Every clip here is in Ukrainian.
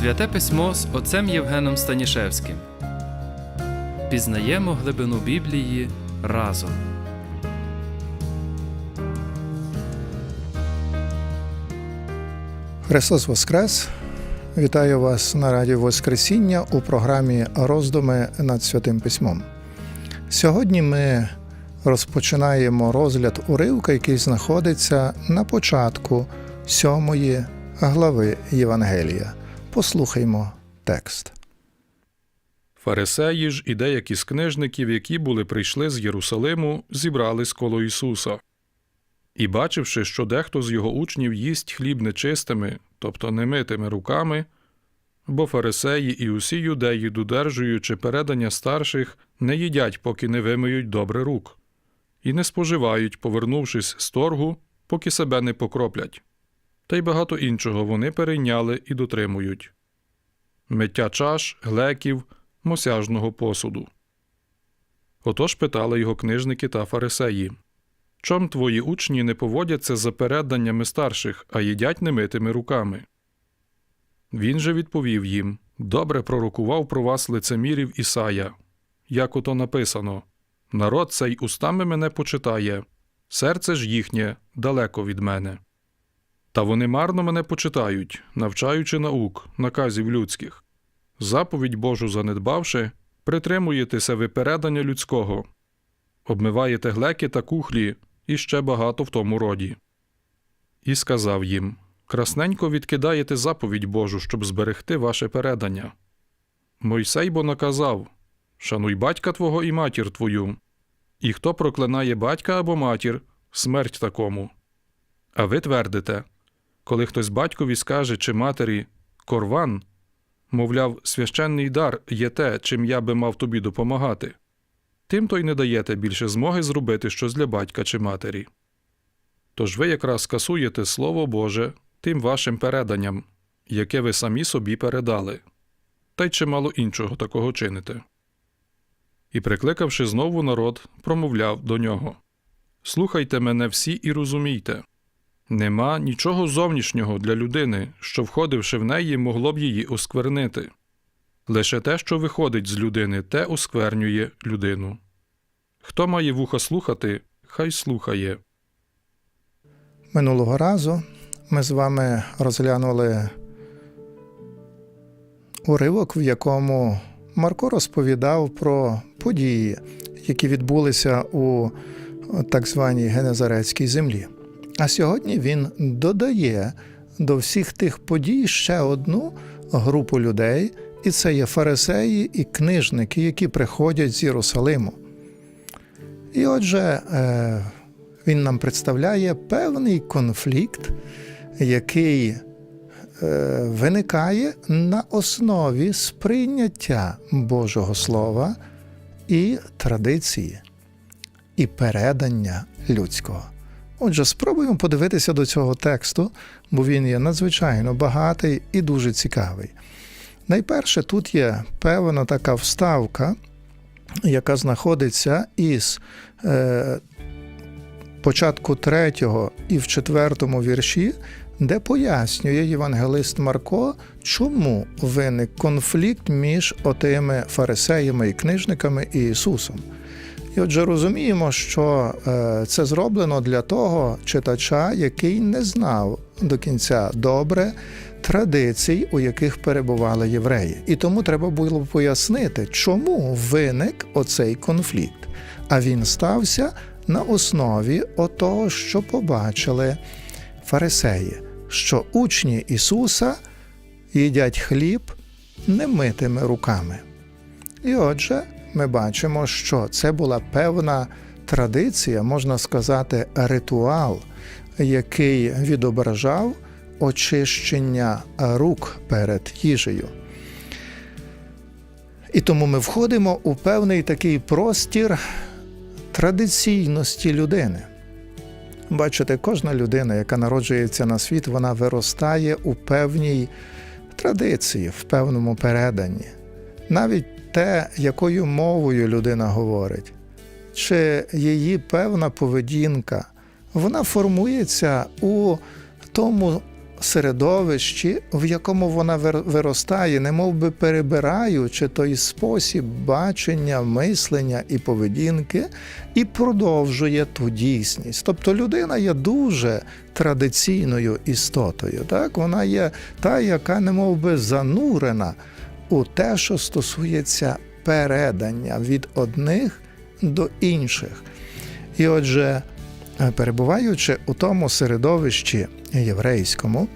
Святе письмо з отцем Євгеном Станішевським. Пізнаємо глибину Біблії разом. Христос Воскрес! Вітаю вас на Радіо Воскресіння у програмі Роздуми над Святим Письмом. Сьогодні ми розпочинаємо розгляд уривка, який знаходиться на початку сьомої глави Євангелія. Послухаймо текст. Фарисеї ж і деякі з книжників, які були прийшли з Єрусалиму, зібрались коло Ісуса. І, бачивши, що дехто з його учнів їсть хліб нечистими, тобто немитими руками, бо фарисеї і усі юдеї, додержуючи передання старших, не їдять, поки не вимиють добре рук, і не споживають, повернувшись з торгу, поки себе не покроплять. Та й багато іншого вони перейняли і дотримують миття чаш, глеків, мосяжного посуду. Отож питали його книжники та фарисеї Чом твої учні не поводяться за переданнями старших, а їдять немитими руками? Він же відповів їм Добре пророкував про вас лицемірів Ісая, як ото написано Народ цей устами мене почитає, серце ж їхнє далеко від мене. Та вони марно мене почитають, навчаючи наук, наказів людських. Заповідь Божу занедбавши, притримуєтеся ви передання людського, обмиваєте глеки та кухлі і ще багато в тому роді. І сказав їм Красненько відкидаєте заповідь Божу, щоб зберегти ваше передання. Мойсей бо наказав Шануй батька твого і матір твою, і хто проклинає батька або матір, смерть такому. А ви твердите, коли хтось батькові скаже чи матері Корван, мовляв, священний дар є те, чим я би мав тобі допомагати, тим то й не даєте більше змоги зробити щось для батька чи матері. Тож ви якраз скасуєте Слово Боже тим вашим переданням, яке ви самі собі передали, та й чимало іншого такого чините. І, прикликавши знову народ, промовляв до нього Слухайте мене всі і розумійте. Нема нічого зовнішнього для людини, що, входивши в неї, могло б її осквернити. Лише те, що виходить з людини, те осквернює людину. Хто має вуха слухати, хай слухає. Минулого разу ми з вами розглянули уривок, в якому Марко розповідав про події, які відбулися у так званій Генезарецькій землі. А сьогодні він додає до всіх тих подій ще одну групу людей, і це є фарисеї і книжники, які приходять з Єрусалиму. І отже, е, він нам представляє певний конфлікт, який е, виникає на основі сприйняття Божого Слова і традиції, і передання людського. Отже, спробуємо подивитися до цього тексту, бо він є надзвичайно багатий і дуже цікавий. Найперше, тут є певна така вставка, яка знаходиться із е, початку третього і в четвертому вірші, де пояснює євангелист Марко, чому виник конфлікт між отими фарисеями і книжниками і Ісусом. І отже, розуміємо, що е, це зроблено для того читача, який не знав до кінця добре традицій, у яких перебували євреї. І тому треба було пояснити, чому виник оцей конфлікт. А він стався на основі отого, що побачили фарисеї, що учні Ісуса їдять хліб немитими руками. І отже, ми бачимо, що це була певна традиція, можна сказати, ритуал, який відображав очищення рук перед їжею. І тому ми входимо у певний такий простір традиційності людини. Бачите, кожна людина, яка народжується на світ, вона виростає у певній традиції, в певному переданні. Навіть те, якою мовою людина говорить, чи її певна поведінка, вона формується у тому середовищі, в якому вона виростає, не мов би перебираючи той спосіб бачення, мислення і поведінки, і продовжує ту дійсність. Тобто людина є дуже традиційною істотою. Так? Вона є та, яка не мов би занурена у те, що стосується передання від одних до інших. І отже, е, перебуваючи у тому середовищі єврейському,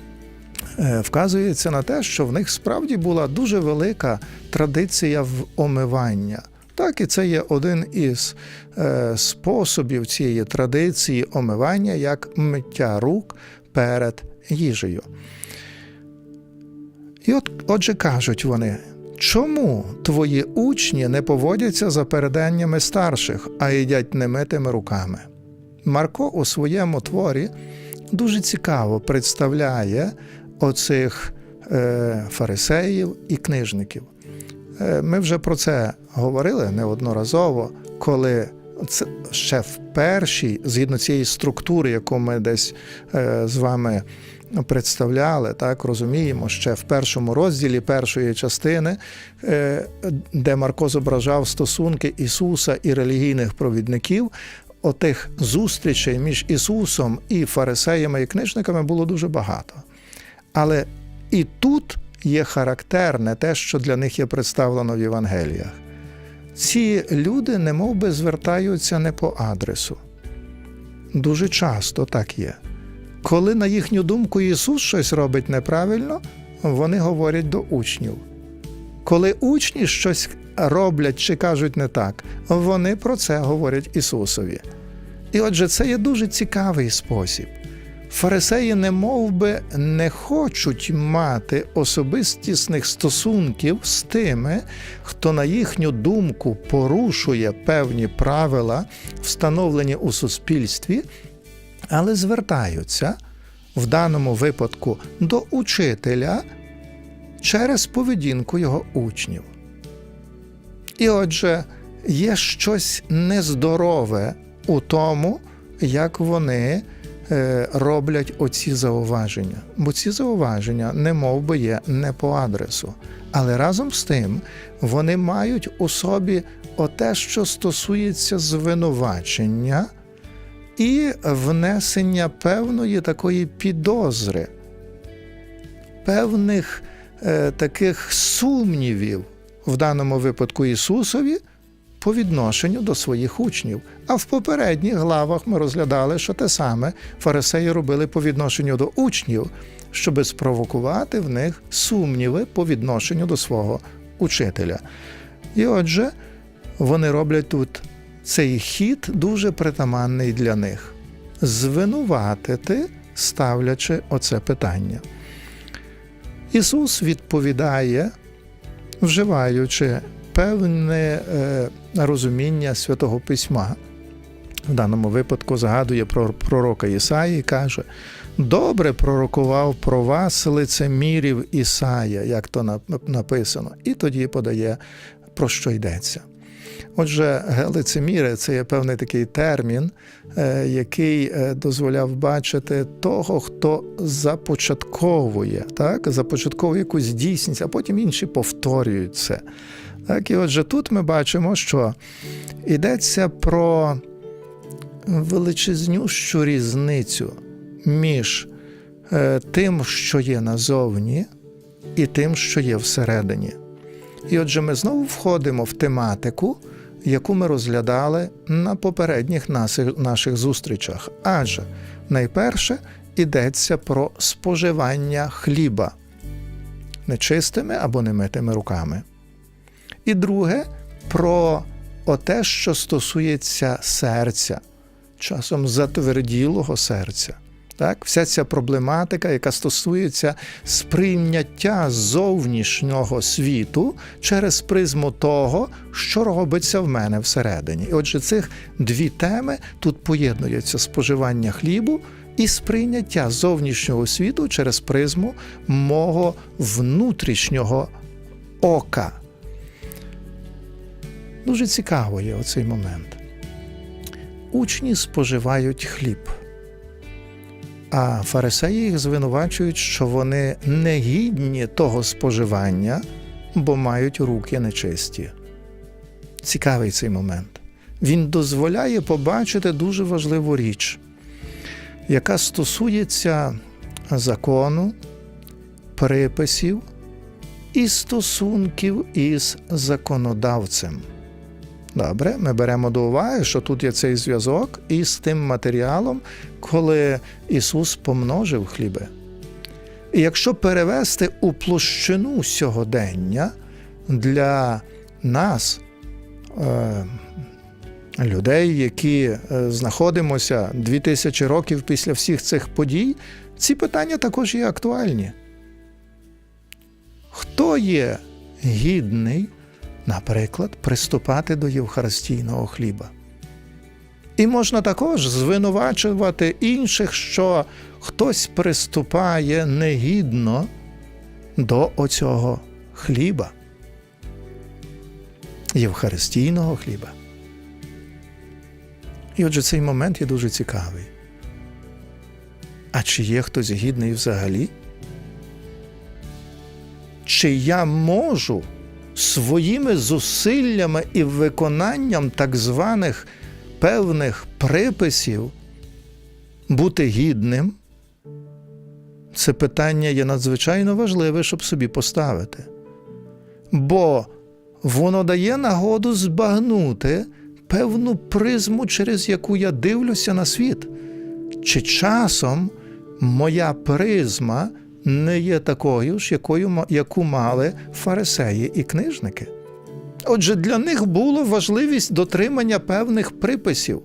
е, вказується на те, що в них справді була дуже велика традиція в омивання. Так, і це є один із е, способів цієї традиції омивання як миття рук перед їжею. І от, отже, кажуть вони, чому твої учні не поводяться за переданнями старших, а їдять немитими руками? Марко у своєму творі дуже цікаво представляє оцих е, фарисеїв і книжників. Е, Ми вже про це говорили неодноразово, коли це ще в першій, згідно цієї структури, яку ми десь е, з вами представляли, так розуміємо, ще в першому розділі першої частини, е, де Марко зображав стосунки Ісуса і релігійних провідників. Отих зустрічей між Ісусом і фарисеями і книжниками було дуже багато. Але і тут є характерне те, що для них є представлено в Євангеліях. Ці люди не би звертаються не по адресу. Дуже часто так є. Коли, на їхню думку, Ісус щось робить неправильно, вони говорять до учнів. Коли учні щось роблять чи кажуть не так, вони про це говорять Ісусові. І отже, це є дуже цікавий спосіб. Фарисеї не би не хочуть мати особистісних стосунків з тими, хто, на їхню думку, порушує певні правила, встановлені у суспільстві, але звертаються в даному випадку до учителя через поведінку його учнів. І отже, є щось нездорове у тому, як вони е, роблять оці зауваження. Бо ці зауваження не мов би є не по адресу. Але разом з тим вони мають у собі оте, що стосується звинувачення і внесення певної такої підозри, певних е, таких сумнівів в даному випадку Ісусові по відношенню до своїх учнів. А в попередніх главах ми розглядали, що те саме фарисеї робили по відношенню до учнів, щоби спровокувати в них сумніви по відношенню до свого учителя. І отже, вони роблять тут цей хід дуже притаманний для них звинуватити, ставлячи оце питання. Ісус відповідає, вживаючи певне е, розуміння святого письма. В даному випадку згадує про пророка Ісаї і каже: добре пророкував про вас лицемірів Ісая, як то написано, і тоді подає, про що йдеться. Отже, лицеміри це є певний такий термін, е, який е, дозволяв бачити того, хто започатковує, так? започатковує якусь дійсність, а потім інші повторюють це. Так, і отже, тут ми бачимо, що йдеться про величезнющу різницю між е, тим, що є назовні, і тим, що є всередині. І отже, ми знову входимо в тематику, яку ми розглядали на попередніх наших, зустрічах. Адже найперше йдеться про споживання хліба нечистими або немитими руками. І друге про оте, що стосується серця, часом затверділого серця. Так, вся ця проблематика, яка стосується сприйняття зовнішнього світу через призму того, що робиться в мене всередині. І отже, цих дві теми тут поєднуються споживання хлібу і сприйняття зовнішнього світу через призму мого внутрішнього ока. Дуже цікаво є оцей момент. Учні споживають хліб. А фарисеї їх звинувачують, що вони не гідні того споживання, бо мають руки нечисті. Цікавий цей момент. Він дозволяє побачити дуже важливу річ, яка стосується закону, приписів і стосунків із законодавцем. Добре, ми беремо до уваги, що тут є цей зв'язок із тим матеріалом, коли Ісус помножив хліби. І якщо перевести у площину сьогодення для нас, е, людей, які е, знаходимося 2000 років після всіх цих подій, ці питання також є актуальні. Хто є гідний, наприклад, приступати до Євхаристійного хліба? І можна також звинувачувати інших, що хтось приступає негідно до оцього хліба, Євхаристійного хліба. І отже, цей момент є дуже цікавий. А чи є хтось гідний взагалі? Чи я можу своїми зусиллями і виконанням так званих певних приписів бути гідним? Це питання є надзвичайно важливе, щоб собі поставити. Бо воно дає нагоду збагнути певну призму, через яку я дивлюся на світ. Чи часом моя призма не є такою ж, якою, яку мали фарисеї і книжники? Отже, для них було важливість дотримання певних приписів.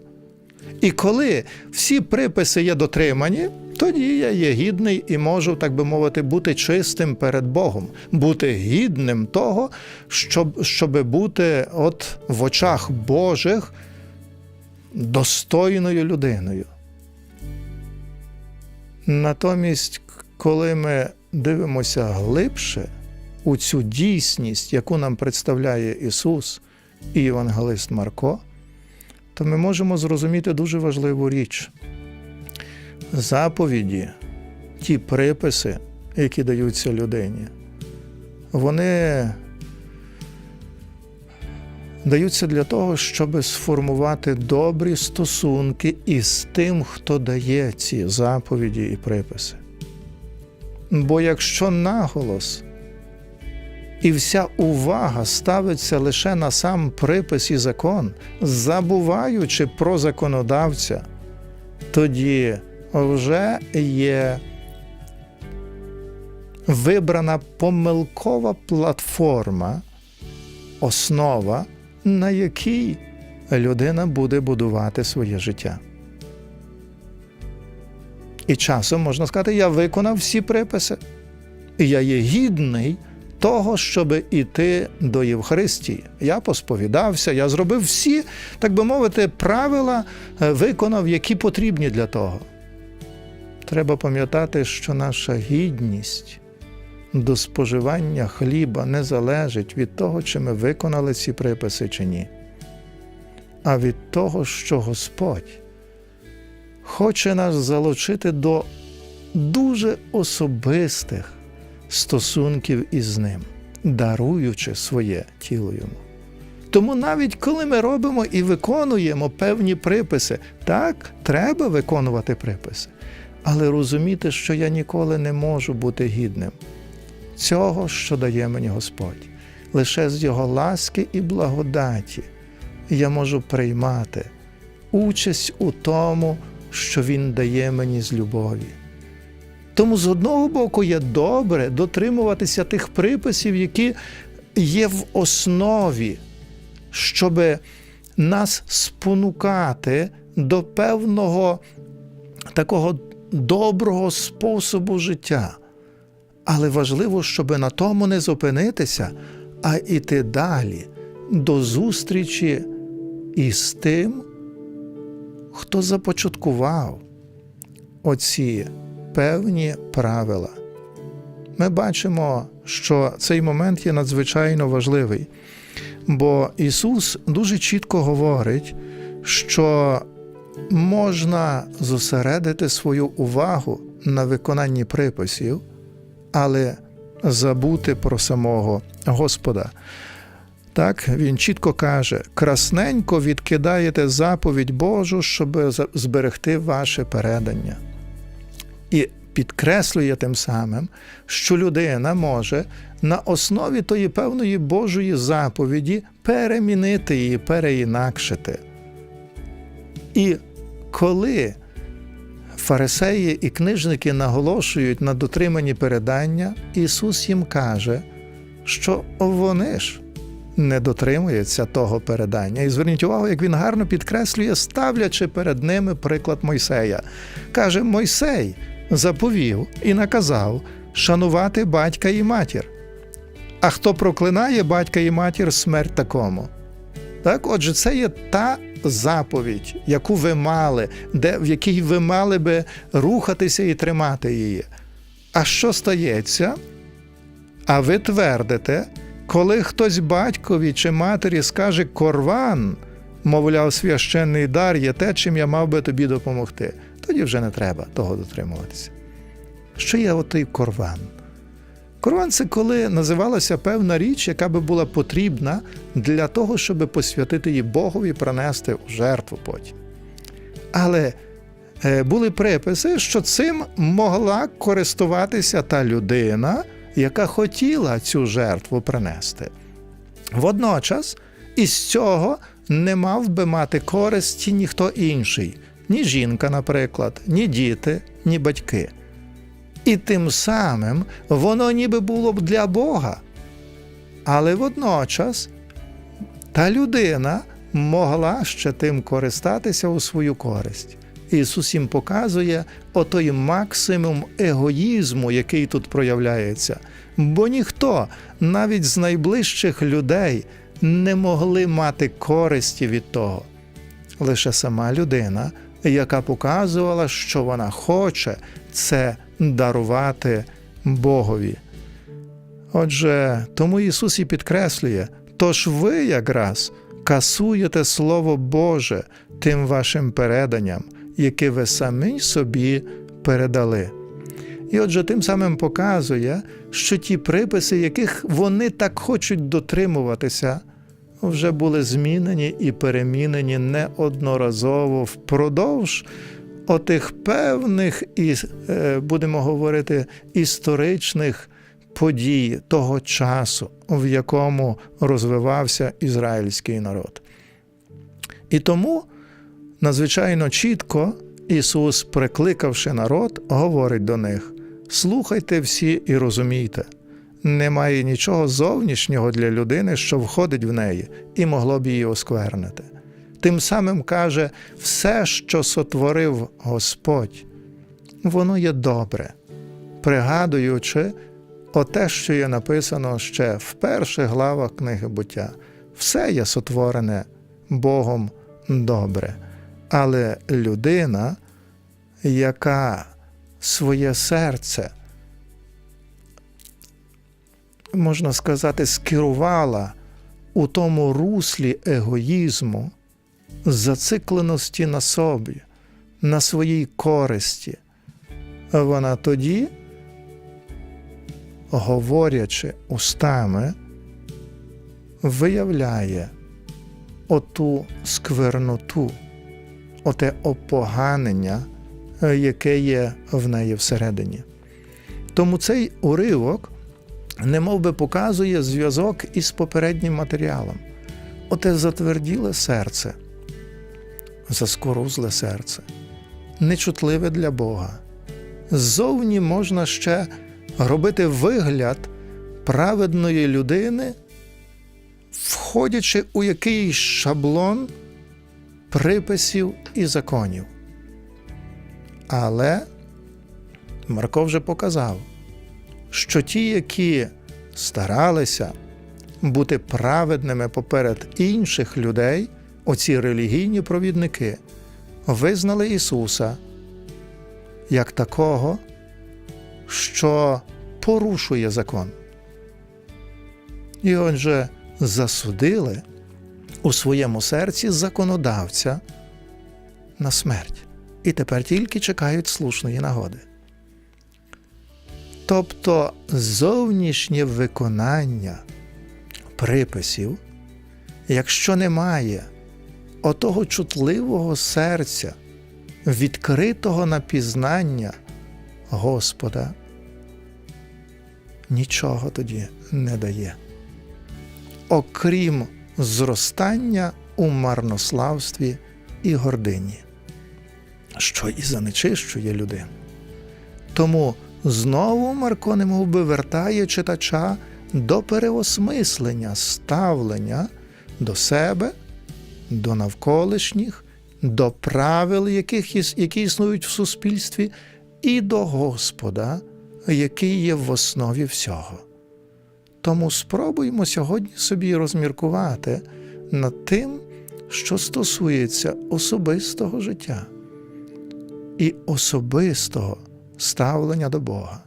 І коли всі приписи є дотримані, тоді я є гідний і можу, так би мовити, бути чистим перед Богом, бути гідним того, щоб, щоб бути от в очах Божих достойною людиною. Натомість, коли ми дивимося глибше у цю дійсність, яку нам представляє Ісус і Євангелист Марко, то ми можемо зрозуміти дуже важливу річ. Заповіді, ті приписи, які даються людині, вони даються для того, щоб сформувати добрі стосунки із тим, хто дає ці заповіді і приписи. Бо якщо наголос і вся увага ставиться лише на сам припис і закон, забуваючи про законодавця, тоді вже є вибрана помилкова платформа, основа, на якій людина буде будувати своє життя. І часом можна сказати, я виконав всі приписи, і я є гідний того, щоб іти до Євхаристії. Я посповідався, я зробив всі, так би мовити, правила, е, виконав, які потрібні для того. Треба пам'ятати, що наша гідність до споживання хліба не залежить від того, чи ми виконали ці приписи чи ні, а від того, що Господь хоче нас залучити до дуже особистих стосунків із ним, даруючи своє тіло йому. Тому навіть коли ми робимо і виконуємо певні приписи, так, треба виконувати приписи, але розуміти, що я ніколи не можу бути гідним цього, що дає мені Господь. Лише з Його ласки і благодаті я можу приймати участь у тому, що Він дає мені з любові. Тому з одного боку є добре дотримуватися тих приписів, які є в основі, щоб нас спонукати до певного такого доброго способу життя. Але важливо, щоб на тому не зупинитися, а йти далі до зустрічі із тим, хто започаткував оці певні правила. Ми бачимо, що цей момент є надзвичайно важливий, бо Ісус дуже чітко говорить, що можна зосередити свою увагу на виконанні приписів, але забути про самого Господа. Так, він чітко каже: красненько відкидаєте заповідь Божу, щоб зберегти ваше передання. І підкреслює тим самим, що людина може на основі тої певної Божої заповіді перемінити її, переінакшити. І коли фарисеї і книжники наголошують на дотриманні передання, Ісус їм каже, що вони ж не дотримуються того передання. І зверніть увагу, як він гарно підкреслює, ставлячи перед ними приклад Мойсея. Каже: Мойсей заповів і наказав шанувати батька і матір. А хто проклинає батька і матір, смерть такому. Так, отже, це є та заповідь, яку ви мали, де, в якій ви мали би рухатися і тримати її. А що стається? А ви твердите, коли хтось батькові чи матері скаже корван, мовляв, священний дар є те, чим я мав би тобі допомогти, тоді вже не треба того дотримуватися. Що є отий корван? Корван це коли називалася певна річ, яка би була потрібна для того, щоб посвятити її Богові, принести в жертву потім. Але е, були приписи, що цим могла користуватися та людина, яка хотіла цю жертву принести. Водночас із цього не мав би мати користі ніхто інший, ні жінка, наприклад, ні діти, ні батьки. І тим самим воно ніби було б для Бога. Але водночас та людина могла ще тим користатися у свою користь. Ісус їм показує отой максимум егоїзму, який тут проявляється. Бо ніхто, навіть з найближчих людей, не могли мати користі від того. Лише сама людина, яка показувала, що вона хоче це дарувати Богові. Отже, тому Ісус і підкреслює, тож ви якраз касуєте Слово Боже тим вашим переданням, яке ви самі собі передали. І отже, тим самим показує, що ті приписи, яких вони так хочуть дотримуватися, вже були змінені і перемінені неодноразово впродовж отих певних, і, е, будемо говорити, історичних подій того часу, в якому розвивався ізраїльський народ. І тому надзвичайно чітко Ісус, прикликавши народ, говорить до них: слухайте всі і розумійте. Немає нічого зовнішнього для людини, що входить в неї, і могло б її осквернити. Тим самим каже, все, що сотворив Господь, воно є добре, пригадуючи оте, що є написано ще в перших главах книги буття. Все є сотворене Богом добре. Але людина, яка своє серце, можна сказати, скерувала у тому руслі егоїзму, зацикленості на собі, на своїй користі, вона тоді, говорячи устами, виявляє оту скверноту, оте опоганення, е, яке є в неї всередині. Тому цей уривок немов би показує зв'язок із попереднім матеріалом. Оте затверділе серце, заскорузле серце, нечутливе для Бога. Ззовні можна ще робити вигляд праведної людини, входячи у якийсь шаблон приписів і законів. Але Марко вже показав, що ті, які старалися бути праведними поперед інших людей, оці релігійні провідники, визнали Ісуса як такого, що порушує закон. І отже, засудили у своєму серці законодавця, на смерть і тепер тільки чекають слушної нагоди. Тобто зовнішнє виконання приписів, якщо немає отого чутливого серця, відкритого на пізнання Господа, нічого тоді не дає, окрім зростання у марнославстві і гордині, що і занечищує людину. Тому знову Марко немов би вертає читача до переосмислення ставлення до себе, до навколишніх, до правил, яких, які існують в суспільстві, і до Господа, який є в основі всього. Тому спробуємо сьогодні собі розміркувати над тим, що стосується особистого життя і особистого ставлення до Бога,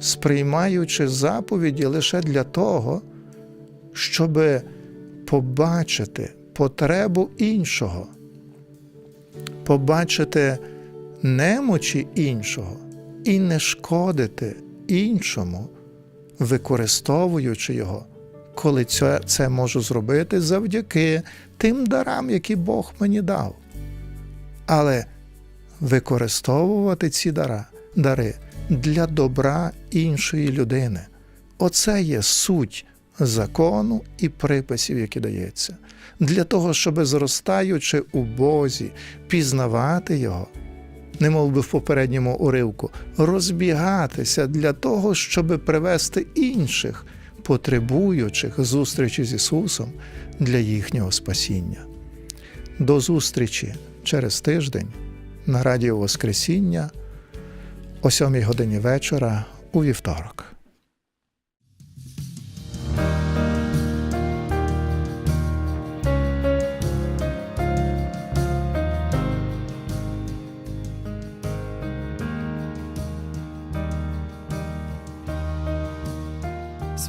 сприймаючи заповіді лише для того, щоб побачити потребу іншого, побачити немочі іншого і не шкодити іншому, використовуючи його, коли це, це можу зробити завдяки тим дарам, які Бог мені дав. Але використовувати ці дара, дари для добра іншої людини. Оце є суть закону і приписів, які дається. Для того, щоб зростаючи у Бозі, пізнавати Його, немов би в попередньому уривку, розбігатися для того, щоб привести інших, потребуючих зустрічі з Ісусом для їхнього спасіння. До зустрічі через тиждень на Радіо Воскресіння о 7 годині вечора у вівторок.